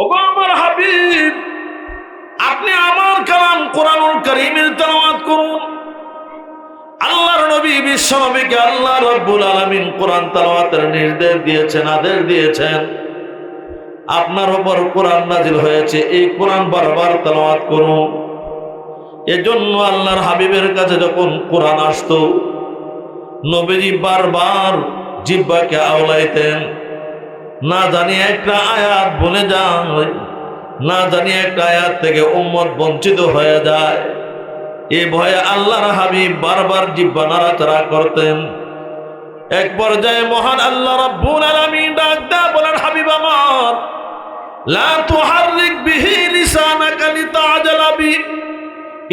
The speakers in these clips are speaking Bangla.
ওগো হাবিব, আপনি আমার কালাম কোরআনুল করিমের তেলাওয়াত করুন। আল্লাহর নবী বিশ্ব নবীকে আল্লাহ রব্বুল আলামিন কোরআন তেলাওয়াতের নির্দেশ দিয়েছেন, আদেশ দিয়েছেন। আপনার ওপর কোরআন নাজিল হয়েছে, এই কোরআন বারবার তেলাওয়াত করুন। এজন্য আল্লাহর হাবিবের কাছে যখন কোরআন আসতো, নবীজি বারবার জিব্বাকে আওলাইতেন। না জানি একটা আয়াত বলে যায়, না জানি একটা আয়াত থেকে উম্মত বঞ্চিত হয়ে যায়। এ ভয়ে আল্লাহর হাবিব বারবার জিব্বা নাড়াচাড়া করতেন। এক পর্যায়ে মহান আল্লাহ রাব্বুল আলামিন ডাক দেয়া বলেন, হাবিব আমার, লা তুহাররিক বিহি লিসানাকা লিতাআজালা বি,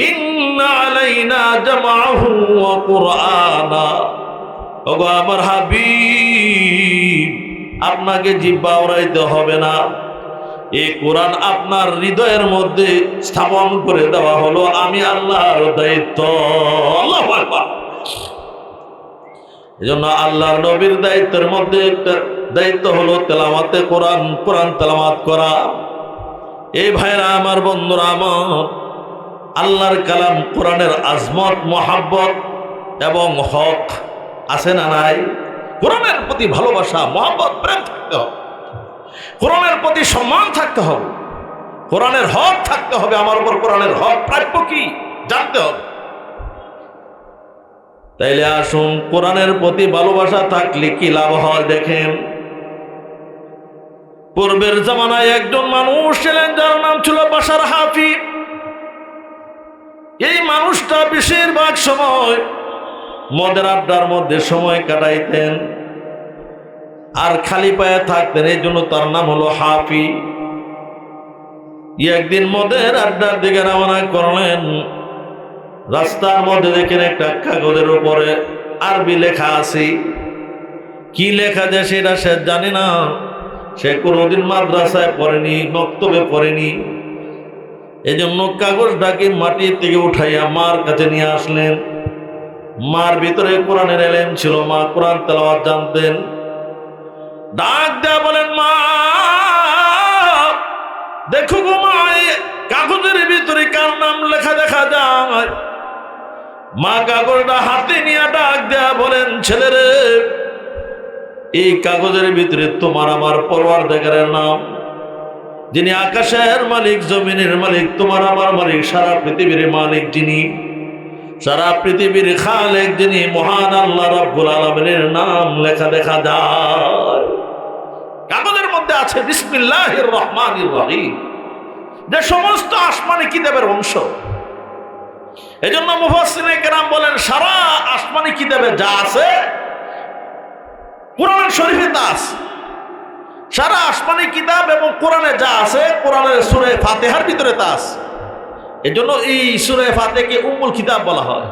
ইন্না আলাইনা জামাআহু ওয়া কুরআনা। ওগো আমার হাবিব আপনাকে জিব্বা উড়াইতে হবে না। এই কোরআন আপনার হৃদয়ের মধ্যে স্থাপন করে দেওয়া হলো। আমি আল্লাহর দায়িত্ব। আল্লাহ এই জন্য আল্লাহর নবীর দায়িত্বের মধ্যে একটা দায়িত্ব হলো তেলামাতে কোরআন কোরআন তেলামাত করা। এই ভাইরা আমার বন্ধুরা, আমার আল্লাহর কালাম কোরআনের আজমত, মহাব্বত এবং হক আছে না নাই? কোরআনের প্রতি ভালোবাসা, মহাব্বত, প্রেম থাকতে হবে। কোরআনের প্রতি সম্মান থাকতে হবে। কোরআনের হক থাকতে হবে। আমার উপর কোরআনের হক প্রাপ্য কি? জানতে হবে। তাইলে আসুন, কোরআনের প্রতি ভালোবাসা থাকলে কি লাভ হয় দেখেন। পূর্বের জামানায় একজন মানুষ ছিলেন, যার নাম ছিল বাসার হাফি এই মানুষটা বেশিরভাগ সময় মদের আড্ডার মধ্যে সময় কাটাইতেন। আর খালি পায়ে থাকতেন, এই জন্য তার নাম হলো হাফি। একদিন মদের আড্ডার দিকে রওনা করলেন। রাস্তার মধ্যে দেখেন একটা কাগজের উপরে আরবি লেখা আছে। কি লেখা যে সেটা সে জানে না। সে কোনোদিন মাদ্রাসায় পড়েনি, বক্তব্যে পড়েনি। এই জন্য কাগজটাকে মাটির থেকে উঠাইয়া মার কাছে নিয়ে আসলেন। মার ভিতরে কোরআনের এলেম ছিল, মা কোরআন তেলাওয়াত জানতেন। ডাক দেয়া বলেন, মা, দেখো গো মা কাগজের ভিতরে কার নাম লেখা দেখা যায়? মা কাগজটা হাতে নিয়ে ডাক দেয়া বলেন ছেলেরে এই কাগজের ভিতরে তোমার আমার পরওয়ার দেখারের নাম। যিনি আকাশের মালিক, জমিনের মালিক, তোমার আমার মালিক, সারা পৃথিবীর মালিক যিনি সারা পৃথিবীর খালেক যিনি মহান আল্লাহ রাব্বুল আলামিনের নাম লেখা দেখা যায়। কাগজের মধ্যে আছে বিসমিল্লাহির রহমান রহিম। যে সমস্ত আসমানি কিতাবের অংশ। এজন্য মুফাসসিরে কেরাম বলেন, সারা আসমানি কিতাবে যা আছে কোরআন শরীফে তা আছে। সারা আসমানি কিতাব এবং কোরআনে যা আছে, কোরআনের সুরে ফাতেহার ভিতরে তা আছে। এজন্য এই সুরে ফাতেকে উম্মুল কিতাব বলা হয়।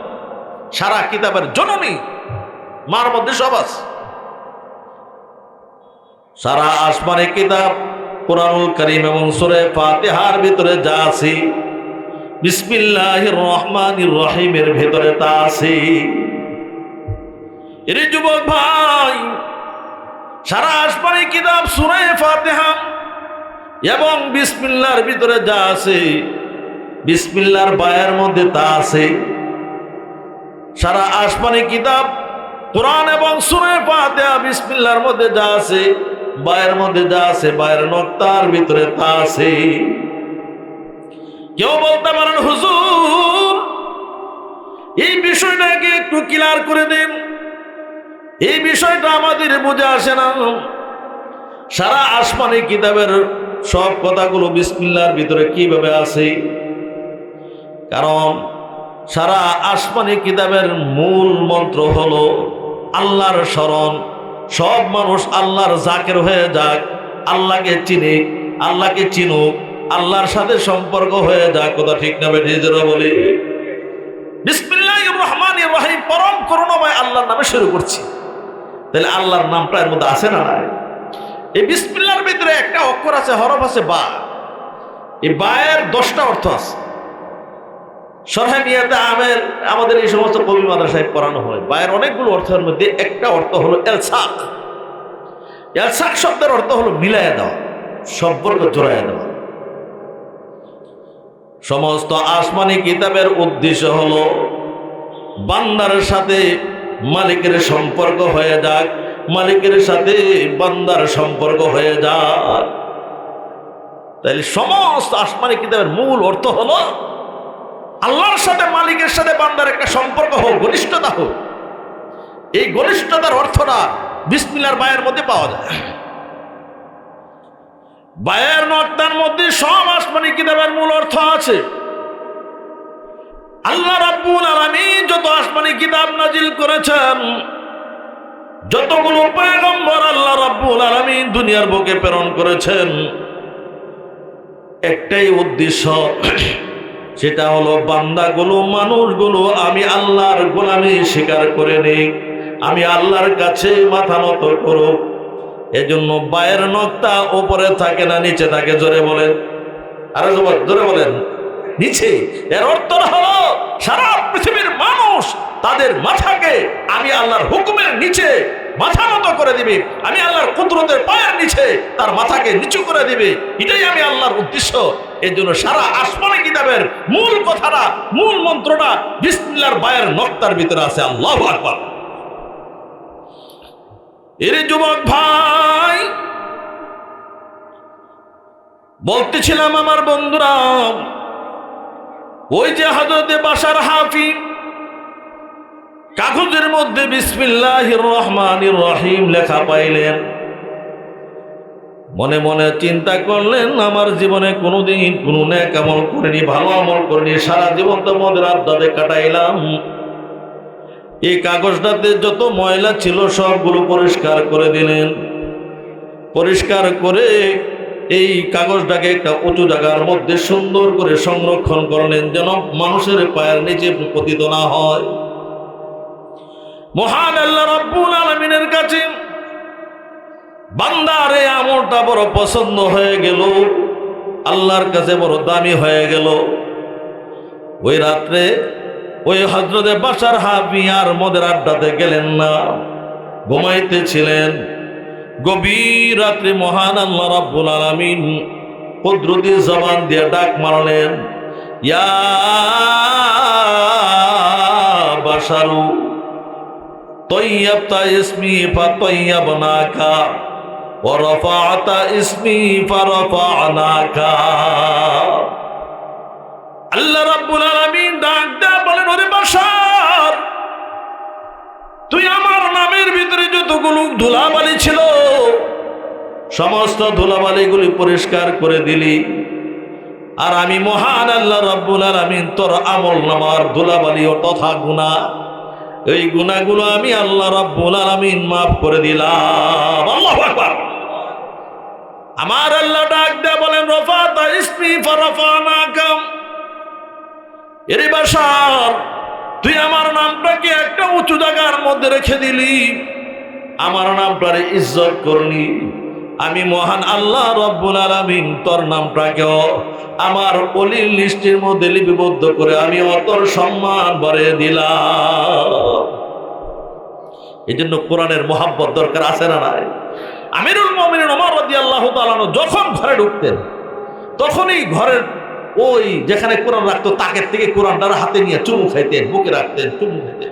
সারা কিতাবের জননী, মার মধ্যে সব আছে। সারা আসমানি কিতাব, কোরআনুল করিম এবং সুরে ফাতেহার ভিতরে যা আছে, বিসমিল্লাহির রহমানির রহিমের ভিতরে তা আছে। এর যুবক ভাই, সারা আসমানি কিতাব, সুরে ফাতেহা এবং বিসমিল্লার ভিতরে যা আছে বিসমিল্লার বায়ের মধ্যে তা আছে। সারা আসমানি কিতাব, কোরআন এবং সুরে ফাতেহা বিসমিল্লার মধ্যে যা আছে, বায়ের মধ্যে যা আছে, বায়ের নক্তার ভিতরে তা আছে। কেউ বলতে পারেন, হুজুর, এই বিষয়টাকে একটু ক্লিয়ার করে দিন। এই বিষয়টা আমাদের বুঝে আসে না। সারা আসমানি কিতাবের সব কথাগুলো বিসমিল্লার ভিতরে কীভাবে আছে? কারণ সারা আসমানি কিতাবের মূল মন্ত্র হলো আল্লাহর স্মরণ। সব মানুষ আল্লাহর জাকের হয়ে যাক, আল্লাহকে চিনে, আল্লাহকে চিনুক, আল্লাহর সাথে সম্পর্ক হয়ে যাক। কথা ঠিক না বেঠিজেরা বলি? রহমান রহিম, পরম করুণাময় আল্লাহর নামে শুরু করছি। তাহলে আল্লাহর নামটা এর মধ্যে আছে না নাই? এই বিসমিল্লার ভিতরে একটা অক্ষর আছে, হরফ আছে বা। এই বায়ের দশটা অর্থ আছে। সরহামিয়াতে আমের আমাদের এই সমস্ত কবি মাদ্রাসায় পড়ানো হয়। বায়ের অনেকগুলো অর্থের মধ্যে একটা অর্থ হলো এলসাক। এলসাক শব্দের অর্থ হলো মিলাইয়া দেওয়া, সম্পর্ক জোড়ায় দেওয়া। সমস্ত আসমানি কিতাবের উদ্দেশ্য হলো, বান্দার সাথে মালিকের সম্পর্ক হয়ে যাক, মালিকের সাথে বান্দার সম্পর্ক হয়ে যাক। তাইলে সমস্ত আসমানি কিতাবের মূল অর্থ হলো আল্লাহর সাথে মালিকের সাথে বান্দার একটা সম্পর্ক হোক, ঘনিষ্ঠতা হোক, এই ঘনিষ্ঠতার অর্থটা বিসমিল্লার বায়ের মধ্যে পাওয়া যায়। বায়ের নর্তার মধ্যে সব আসমানি কিতাবের মূল অর্থ আছে। আল্লাহ রাব্বুল আলামিন যত আসমানি কিতাব নাজিল করেছেন, যতগুলো পয়গম্বর আল্লাহ রাব্বুল আলামিন দুনিয়ার বুকে প্রেরণ করেছেন, একটাই উদ্দেশ্য সেটা হলো বান্দাগুলো, মানুষগুলো আমি আল্লাহর গোলামি স্বীকার করে নেই। আমি আল্লাহর কাছে মাথা নত করো। এজন্য বায়ের নক্তা ওপরে থাকে না, নিচে থাকে, জোরে বলেন। আরও জোরে- জোরে বলেন। নিচে, এর অর্থ হলো সারা পৃথিবীর মানুষ তাদের মাথাকে আমি আল্লাহর হুকুমের নিচে মাথা মতো করে দিবে। আমি আল্লাহর কুদরতের পায়ের নিচে তার মাথাকে নিচু করে দিবে। এটাই আমি আল্লাহর উদ্দেশ্য। এর জন্য সারা আসমানে কিতাবের মূল কথাটা, মূল মন্ত্রটা বিসমিল্লাহর বায়ের নক্তার ভিতরে আছে। আল্লাহ আকবার। এর যুবক ভাই, বলতেছিলাম আমার বন্ধুরা, ওই যে হজরতে বাসার হাফি কাগজের মধ্যে বিসমিল্লাহ রহমান রহিম লেখা পাইলেন। মনে মনে চিন্তা করলেন, আমার জীবনে কোনোদিন কোনো ন্যাক আমল করিনি, ভালো আমল করিনি, সারা জীবন তো মদের আড্ডাতে কাটাইলাম। এই কাগজটাতে যত ময়লা ছিল সবগুলো পরিষ্কার করে দিলেন। পরিষ্কার করে এই কাগজটাকে একটা উঁচু জায়গার মধ্যে সুন্দর করে সংরক্ষণ করলেন, যেন মানুষের পায়ের নিচে পতিত না হয়। মহান আল্লাহ রাব্বুল আলমিনের কাছে বান্দার, আমলটা বড় পছন্দ হয়ে গেল। আল্লাহর কাছে বড় দামি হয়ে গেল। ওই রাত্রে ওই হজরতে বাসার হাবি আর মদের আড্ডাতে গেলেন না। ঘুমাইতে ছিলেন। গভীর রাত্রে মহান আল্লাহ রাব্বুল আলামিন কুদরতি জবান দিয়ে ডাক মারলেন, ইয়া বাসারু তৈয়াবতা ইসমি ফা ফাতৈয়াবনাকা ورفعت اسمي فرفعناك আল্লাহ রাব্বুল আলামিন ডাক দেয়া বলেন ওরে বাসার তুই আমার নামের ভিতরে যতগুলো ধুলাবালি ছিল সমস্ত ধুলাবালিগুলি পরিষ্কার করে দিলি আর আমি মহান আল্লাহ রাব্বুল আলামিন তোর আমল নামার ধুলাবালি ও তথা গুণা এই গুণাগুলো আমি আল্লাহ রাব্বুল আলামিন মাফ করে দিলাম আল্লাহু আকবার আমার আল্লাহ ডাক দেয়া বলেন, রফাতা ইসমি ফারাফানাকাম। এরে বাসার, তুই আমার নামটাকে একটা উঁচু জায়গার মধ্যে রেখে দিলি। আমার নামটারে ইজ্জত করলি। আমি মহান আল্লাহ রব্বুল আলামিন তোর নামটাকেও আমার অলির লিস্টের মধ্যে লিপিবদ্ধ করে আমি অতর সম্মান বাড়িয়ে দিলাম। এই জন্য কোরআনের মোহাব্বত দরকার আছে না নাই? আমিরুল মমিন ওমর রাদি আল্লাহ তালানো যখন ঘরে ঢুকতেন, তখনই ঘরের ওই যেখানে কোরআন রাখতো, তাকের থেকে কোরআনটার হাতে নিয়ে চুমু খাইতেন বুকে রাখতেন, চুমু খাইতেন।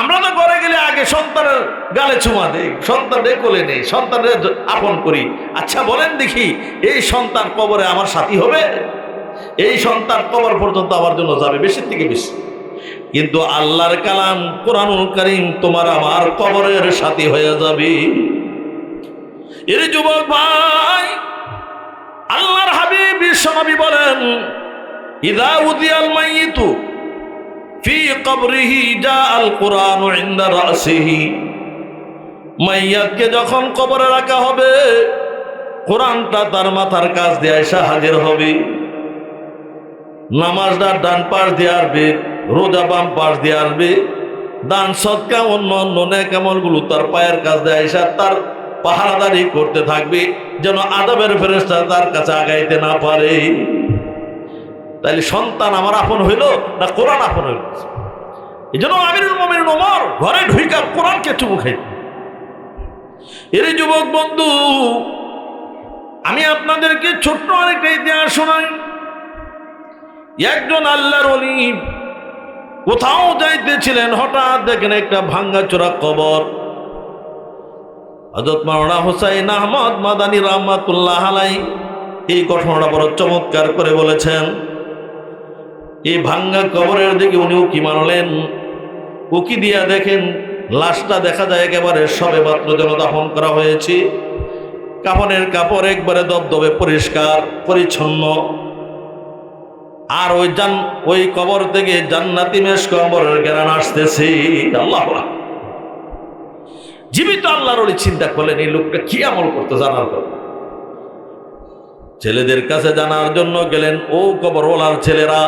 আমরা তো ঘরে গেলে আগে সন্তানের গালে চুমা দেই, সন্তানের কোলে নেই, সন্তানের আপন করি। আচ্ছা বলেন দেখি, এই সন্তান কবরে আমার সাথী হবে? এই সন্তান কবর পর্যন্ত আমার জন্য যাবে, বেশির থেকে বেশি। কিন্তু আল্লাহর কালাম কোরআনুল করিম তোমার আমার কবরের সাথী হয়ে যাবে। এর যুবক ভাই, আল্লাহর হাবিব বিশ্বনবী বলেন, ইদা উদিয়াল মাইয়িতু ফি কবরিহি জা আল কোরআন ইন্দা রাসিহি। মাইয়াতকে যখন কবরে রাখা হবে, কোরআনটা তার মাথার কাছ দিয়ে এসে হাজির হবে। নামাজটা ডান পাশ দিয়ে আসবে। রোজা বাম পাশ দিয়ে আসবে। দান সৎকা, অন্য অন্য ন্যাকামলগুলো তার পায়ের কাছ দিয়ে এসে তার পাহারাদারি করতে থাকবে, যেন আদবের ফেরেস্তা তার কাছে আগাইতে না পারে। তাইলে সন্তান আমার আপন হইল না কোরআন আপন হইল? এই জন্য আমিরুল মমিন ওমর ঘরে ঢুইকা কোরআনকে চুমু খাইত এর যুবক বন্ধু, আমি আপনাদেরকে ছোট্ট আরেকটা ইতিহাস শোনাই। একজন আল্লাহর অলি কোথাও যাইতেছিলেন, হঠাৎ দেখেন একটা ভাঙ্গাচোরা কবর। হজরত মাওলানা হোসাইন আহমদ মাদানী রহমাতুল্লাহ আলাই এই ঘটনাটা বড় চমৎকার করে বলেছেন, এই ভাঙ্গা কবরের দিকে উনি উকি মারলেন উকি দিয়া দেখেন, লাশটা দেখা যায় একেবারে সবে মাত্র যেন দাফন করা হয়েছে। কাফনের কাপড় একবারে দবদবে পরিষ্কার, পরিচ্ছন্ন। আর ওই জান, ওই কবর থেকে জান্নাতি মেশ কবরের জ্ঞান আসতেছি আল্লাহ। জীবিত আল্লাহর ওই চিন্তা করলেন, এই লোকটা কি আমল করতে জানার পর ছেলেদের কাছে জানার জন্য গেলেন, ও কবর ওলার ছেলেরা